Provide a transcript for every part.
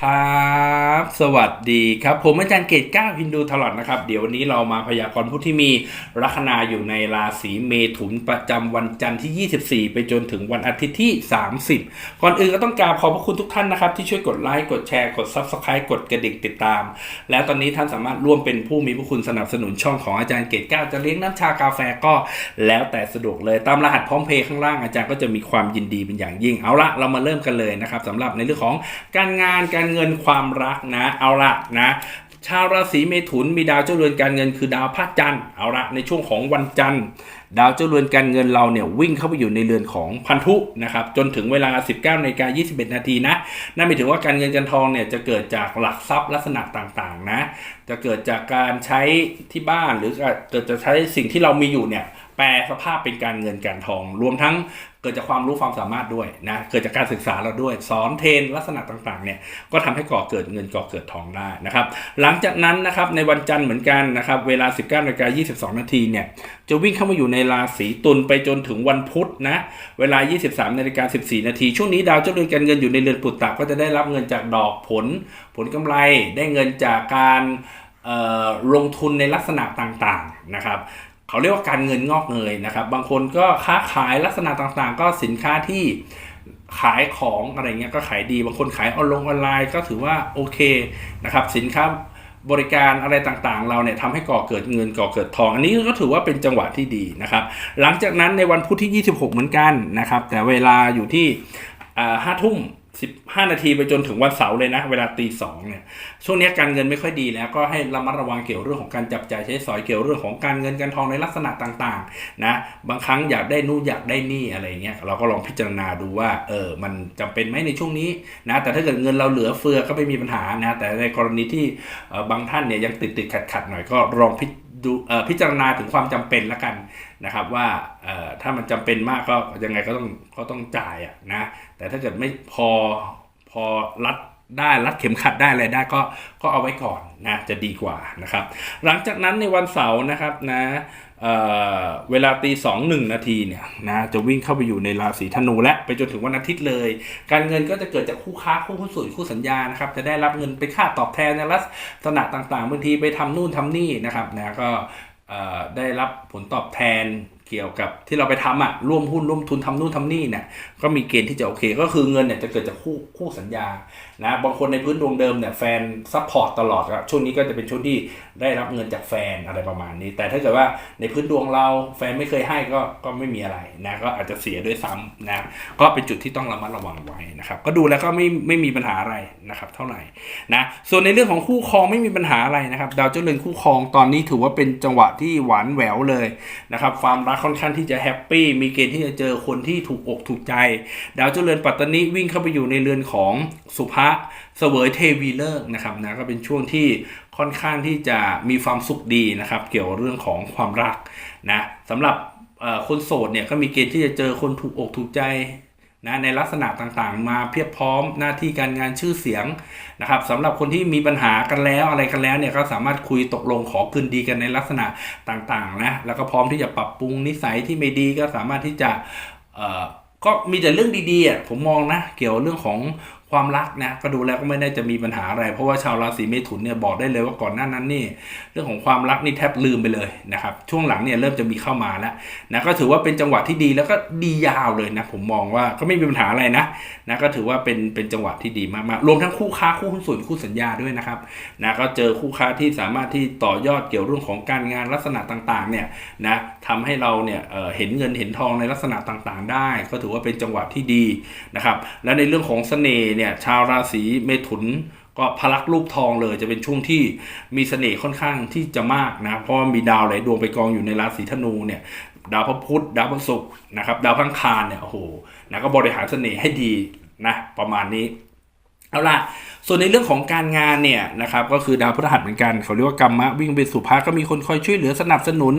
ครับ สวัสดีครับ ผมอาจารย์เกตก้าฮินดูทลอดนะครับ เดี๋ยววันนี้เรามาพยากรณ์ผู้ที่มีลัคนาอยู่ในราศีเมถุนประจำวันจันทร์ที่ 24 ไปจนถึงวันอาทิตย์ที่ 30 ก่อนอื่นก็ต้องกราบขอบพระคุณทุกท่านนะครับ ที่ช่วยกดไลค์กดแชร์กด Subscribe กดกระดิ่งติดตาม แล้วตอนนี้ท่านสามารถร่วมเป็นผู้มีพระคุณสนับสนุนช่องของอาจารย์เกตก้าจะเลี้ยงน้ำชากาแฟก็แล้วแต่สะดวกเลย ตามรหัสพร้อมเพย์ข้างล่างอาจารย์ก็จะมีความยินดีเป็นอย่างยิ่งเอาละเรามาเริ่มกันเลยนะครับสำหรับในเรื่องของการงานการเงินความรักนะ เอาละนะชาวราศีเมถุนมีดาวเจ้าเรือนการเงินคือดาวพระจันทร์เอาละในช่วงของวันจันทร์ ดาวเจ้าเรือนการเงินเราเนี่ยวิ่งเข้าไปอยู่ในเรือนของพันธุนะครับจนถึงเวลา 19นาฬิกา21 นาทีนะนั่นหมายถึงว่าการเงินการทองเนี่ยจะเกิดจากหลักทรัพย์ลักษณะต่างๆนะจะเกิดจากการใช้ที่บ้านหรือเกิดจะใช้สิ่งที่เรามีอยู่เนี่ยแปลสภาพเป็นการเงินการทอง รวมทั้ง เกิดจากความรู้ความสามารถด้วยนะเกิดจากการศึกษาเราด้วยสอนเทรนลักษณะต่างๆเนี่ยก็ทำให้ก่อเกิดเงินก่อเกิดทองได้นะครับ หลังจากนั้นนะครับในวันจันทร์เหมือนกันนะครับเวลา 19นาฬิกา22 นาทีเนี่ยจะวิ่งเข้ามาอยู่ในราศีตุลไปจนถึงวันพุธนะเวลา 23นาฬิกา14 นาที ช่วงนี้ดาวเจ้าเรือนการเงินอยู่ในเรือนปุตตะก็จะได้รับเงินจากดอกผล ผลกำไรได้เงินจากการลงทุนในลักษณะต่างๆนะครับ เขาเรียกว่าการเงินงอกเงยนะครับ บางคนก็ค้าขายลักษณะต่างๆ ก็สินค้าที่ขายของอะไรเงี้ยก็ขายดี บางคนขายออนลงออนไลน์ก็ถือว่าโอเคนะครับ สินค้าบริการอะไรต่างๆ เราเนี่ยทำให้ก่อเกิดเงินก่อเกิดทอง อันนี้ก็ถือว่าเป็นจังหวะที่ดีนะครับ หลังจากนั้นในวันพุธที่ 26 เหมือนกันนะครับ แต่เวลาอยู่ที่ห้าทุ่ม 15 นาทีไปจนถึงวันเสาร์เลยนะ เวลาตีสองเนี่ยช่วงนี้การเงินไม่ค่อยดีแล้วก็ให้ระมัดระวังเกี่ยวเรื่องของการจับจ่ายใช้สอยเกี่ยวเรื่องของการเงินการทองในลักษณะต่างๆนะบางครั้งอยากได้นู่นอยากได้นี่อะไรเงี้ยเราก็ลองพิจารณาดูว่าเออมันจำเป็นไหมในช่วงนี้นะแต่ถ้าเกิดเงินเราเหลือเฟือก็ไม่มีปัญหานะแต่ในกรณีที่บางท่านเนี่ยยังติดติดขัดขัดหน่อยก็ลองพิ ดูพิจารณาถึงความจำเป็นแล้วกันนะครับ ว่าถ้ามันจำเป็นมากก็ยังไงก็ต้องก็ต้องจ่ายอะนะแต่ถ้าเกิดไม่พอพอรัด ได้รัดเข็มขัดได้อะไรได้ก็ก็เอาไว้ก่อนนะจะดีกว่านะครับ หลังจากนั้นในวันเสาร์นะครับนะเเวลาตีสองหนึ่งนาทีเนี่ยนะจะวิ่งเข้าไปอยู่ในราศีธนูและไปจนถึงวันอาทิตย์เลย การเงินก็จะเกิดจากคู่ค้าคู่หุ้นส่วนคู่สัญญานะครับจะได้รับเงินไปค่าตอบแทนในลักษณะต่างๆบางทีไปทำนู่นทำนี่นะครับนะก็ได้รับผลตอบแทนเกี่ยวกับที่เราไปทำอะร่วมหุ้นร่วมทุนทำนู่นทำนี่เนี่ยก็มีเกณฑ์ที่จะโอเค ก็คือเงินเนี่ยจะเกิดจากคู่คู่สัญญา นะบางคนในพื้นดวงเดิมเนี่ยแฟนซัพพอร์ตตลอดครับช่วงนี้ก็จะเป็นช่วงที่ได้รับเงินจากแฟนอะไรประมาณนี้ แต่ถ้าเกิดว่าในพื้นดวงเราแฟนไม่เคยให้ก็ก็ไม่มีอะไรนะก็อาจจะเสียด้วยซ้ำนะก็เป็นจุดที่ต้องระมัดระวังไว้นะครับก็ดูแล้วก็ไม่ไม่มีปัญหาอะไรนะครับเท่าไหร่นะส่วนในเรื่องของคู่ครองไม่มีปัญหาอะไรนะครับดาวเจ้าเรือนคู่ครองตอนนี้ถือว่าเป็นจังหวะที่หวานแหววเลยนะครับความรักค่อนข้างที่จะแฮปปี้มีเกณฑ์ที่จะเจอคนที่ถูกอกถูกใจ ดาวเจ้าเรือนปัตตานีวิ่งเข้าไปอยู่ในเรือนของสุภาะเสวยเทวีเลิกนะครับนะก็เป็นช่วงที่ค่อนข้างที่จะมีความสุขดีนะครับ เกี่ยวกับเรื่องของความรักนะสำหรับคนโสดเนี่ยก็มีเกณฑ์ที่จะเจอคนถูกอกถูกใจนะในลักษณะต่างๆ มาเพียบพร้อมหน้าที่การงานชื่อเสียงนะครับสำหรับคนที่มีปัญหากันแล้วอะไรกันแล้วเนี่ยก็สามารถคุยตกลงขอคืนดีกันในลักษณะต่างๆนะแล้วก็พร้อมที่จะปรับปรุงนิสัยที่ไม่ดีก็สามารถที่จะก็มีแต่เรื่องดีๆผมมองนะเกี่ยวเรื่องของ ความรักนะก็ดูแล้วก็ไม่ได้จะมีปัญหาอะไร เพราะว่าชาวราศีเมถุนเนี่ยบอกได้เลยว่าก่อนหน้านั้นนี่เรื่องของความรักนี่แทบลืมไปเลยนะครับช่วงหลังเนี่ยเริ่มจะมีเข้ามาแล้วนะก็ถือว่าเป็นจังหวะที่ดีแล้วก็ดียาวเลยนะผมมองว่าก็ไม่มีปัญหาอะไรนะนะก็ถือว่าเป็นเป็นจังหวะที่ดีมากๆรวมทั้งคู่ค้าคู่หุ้นส่วนคู่สัญญาด้วยนะครับนะก็เจอคู่ค้าที่สามารถที่ต่อยอดเกี่ยวเรื่องของการงานลักษณะต่างๆเนี่ยนะทำให้เราเนี่ยเเห็นเงินเห็นทองในลักษณะต่างๆ ได้ ก็ถือว่าเป็นจังหวะที่ดีนะครับและในเรื่องของเสน่ห์เนี่ยชาวราศีเมถุนก็พลักลูกทองเลยจะเป็นช่วงที่มีเสน่ห์ค่อนข้างที่จะมากนะเพราะมีดาวหลายดวงไปกองอยู่ในราศีธนูเนี่ยดาวพระพุธดาวพระศุกร์นะครับดาวพังคารเนี่ยโอ้โหนะก็บริหารเสน่ห์ให้ดีนะประมาณนี้ เอาล่ะ ส่วนในเรื่องของการงานเนี่ยนะครับก็คือดาวพฤหัสเหมือนกันเขาเรียกว่ากรรมะวิ่งไปสู่พาก็มีคนคอยช่วยเหลือสนับสนุน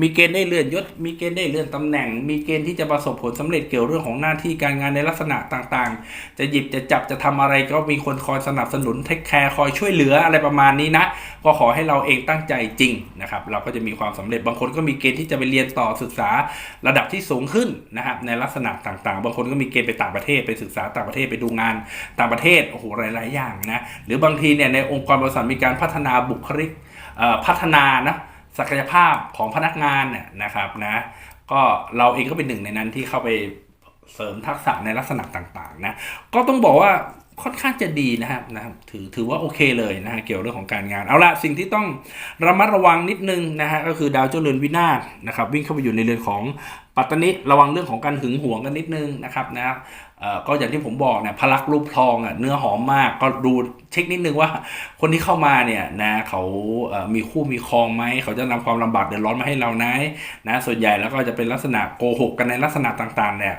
มีเกณฑ์ได้เลื่อนยศ มีเกณฑ์ได้เลื่อนตำแหน่ง มีเกณฑ์ที่จะประสบผลสำเร็จเกี่ยวเรื่องของหน้าที่การงานในลักษณะต่างๆ จะหยิบจะจับจะทำอะไรก็มีคนคอยสนับสนุนเทคแคร์คอยช่วยเหลืออะไรประมาณนี้นะก็ขอให้เราเองตั้งใจจริงนะครับเราก็จะมีความสำเร็จบางคนก็มีเกณฑ์ที่จะไปเรียนต่อศึกษาระดับที่สูงขึ้นนะครับในลักษณะต่างๆ บางคนก็มีเกณฑ์ไปต่างประเทศไปศึกษาต่างประเทศไปดูงานต่างประเทศโอ้โหหลายๆอย่างอย่างนะหรือบางทีเนี่ยในองค์กรบริษัทมีการพัฒนาบุคลิกพัฒนานะศักยภาพของพนักงานเนี่ยนะครับนะก็เราเองก็เป็นหนึ่งในนั้นที่เข้าไปเสริมทักษะในลักษณะต่างๆนะก็ต้องบอกว่าค่อนข้างจะดีนะครับนะครับถือถือว่าโอเคเลยนะฮะเกี่ยวเรื่องของการงาน เอาละสิ่งที่ต้องระมัดระวังนิดนึงนะฮะก็คือดาวเจ้าเรือนวินาศนะครับวิ่งเข้าไปอยู่ในเรือนของปัตตานิระวังเรื่องของการหึงหวงกันนิดนึงนะครับนะ ก็อย่างที่ผมบอกเนี่ยพลักรูปทองอะเนื้อหอมมากก็ดูเช็คนิดนึงว่า คนที่เข้ามาเนี่ยนะเขามีคู่มีครองไหมเขาจะนำความลำบากเดือดร้อนมาให้เราไหนนะส่วนใหญ่แล้วก็จะเป็นลักษณะโกหกกันในลักษณะต่างๆ เนี่ย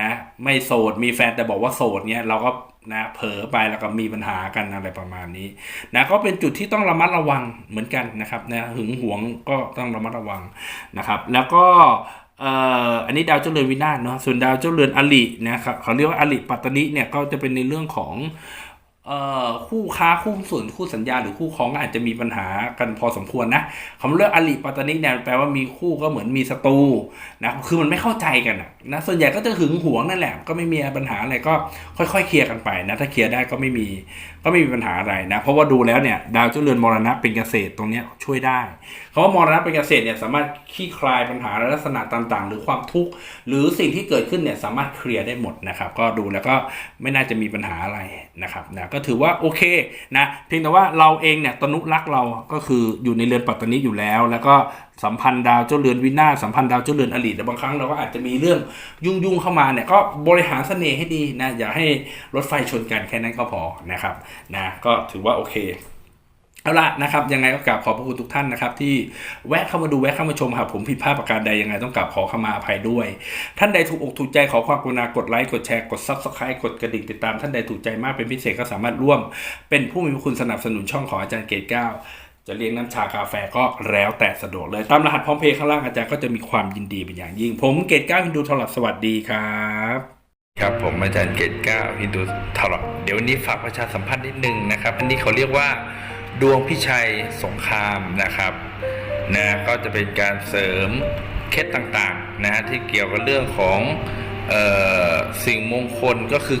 นะไม่โสดมีแฟนแต่บอกว่าโสดเนี่ยเราก็นะเผลอไปแล้วก็มีปัญหากันอะไรประมาณนี้นะก็เป็นจุดที่ต้องระมัดระวังเหมือนกันนะครับนะหึงหวงก็ต้องระมัดระวังนะครับ แล้วก็ อันนี้ดาวเจ้าเรือนวินาศเนาะส่วนดาวเจ้าเรือนอลินะครับเขาเรียกว่าอลิปัตตนิเนี่ยก็จะเป็นในเรื่องของคู่ค้าคู่ส่วนคู่สัญญาหรือคู่ครองอาจจะมีปัญหากันพอสมควรนะคำเรียกอลิปัตตนิเนี่ยแปลว่ามีคู่ก็เหมือนมีศัตรูนะคือมันไม่เข้าใจกันนะส่วนใหญ่ก็จะหึงหวงนั่นแหละก็ไม่มีปัญหาอะไรก็ค่อยๆเคลียร์กันไปนะถ้าเคลียร์ได้ก็ไม่มี ก็ไม่มีปัญหาอะไรนะ เพราะว่าดูแล้วเนี่ยดาวเจ้าเรือนมรณะเป็นเกษตรตรงนี้ช่วยได้คำว่ามรณะเป็นเกษตรเนี่ยสามารถคลี่คลายปัญหาในลักษณะต่างๆ หรือความทุกข์หรือสิ่งที่เกิดขึ้นเนี่ยสามารถเคลียร์ได้หมดนะครับ ก็ดูแล้วก็ไม่น่าจะมีปัญหาอะไรนะครับนะก็ถือว่าโอเคนะเพียงแต่ว่าเราเองเนี่ยตนุรักษ์เราก็คืออยู่ในเรือนปัตตานีอยู่แล้ว แล้วก็ สัมพันธ์ดาวเจ้าเรือนวินาศสัมพันธ์ดาวเจ้าเรือนอลิแต่บางครั้งเราก็อาจจะมีเรื่องยุ่งๆเข้ามาเนี่ยก็บริหารเสน่ห์ให้ดีนะอย่าให้รถไฟชนกันแค่นั้นก็พอนะครับนะก็ถือว่าโอเคเอาละนะครับยังไงก็กราบขอบพระคุณทุกท่านนะครับ ที่แวะเข้ามาดูแวะเข้ามาชมครับผมผิดพลาดประการใดยังไงต้องกราบขอเข้ามาอภัยด้วย ท่านใดถูกอกถูกใจขอความกรุณากดไลค์กดแชร์กดซับสไครต์กดกระดิ่งติดตามท่านใดถูกใจมากเป็นพิเศษก็สามารถร่วม เป็นผู้มีคุณสนับสนุนช่องของอาจารย์เกตเก้า จะเลี้ยงน้ำชากาแฟก็แล้วแต่สะดวกเลย ตามรหัสพร้อมเพย์ข้างล่างอาจารย์ก็จะมีความยินดีเป็นอย่างยิ่ง ผมเกตเก้าฮินดูทลัดสวัสดีครับครับผมอาจารย์เกตเก้าฮินดูทลัดเดี๋ยววันนี้ฝากประชาสัมพันธ์นิดนึงนะครับ อันนี้เขาเรียกว่าดวงพิชัยสงครามนะครับนะก็จะเป็นการเสริมเคล็ดต่างๆนะฮะที่เกี่ยวกับเรื่องของเออสิ่งมงคลก็คือ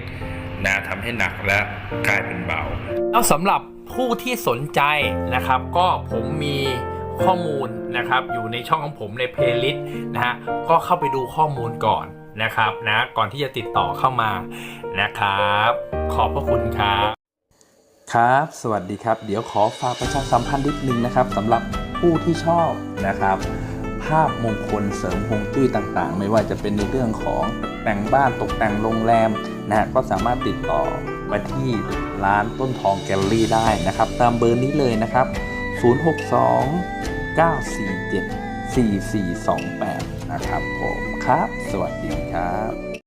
นะทำให้หนักและกลายเป็นเบา แล้วสำหรับผู้ที่สนใจนะครับ ก็ผมมีข้อมูลนะครับอยู่ในช่องของผมในเพลย์ลิสต์นะฮะก็เข้าไปดูข้อมูลก่อนนะครับนะก่อนที่จะติดต่อเข้ามานะครับ ขอบพระคุณครับครับ สวัสดีครับ เดี๋ยวขอฝากประชาสัมพันธ์นิดนึงนะครับสำหรับผู้ที่ชอบนะครับภาพมงคลเสริมฮวงจุ้ยต่างๆ ไม่ว่าจะเป็นในเรื่องของแต่งบ้านตกแต่งโรงแรมนะฮะก็สามารถติดต่อมาที่ร้านต้นทองแกลลี่ได้นะครับ ตามเบอร์นี้เลยนะครับ 062 947 4428 นะครับผมครับ สวัสดีครับ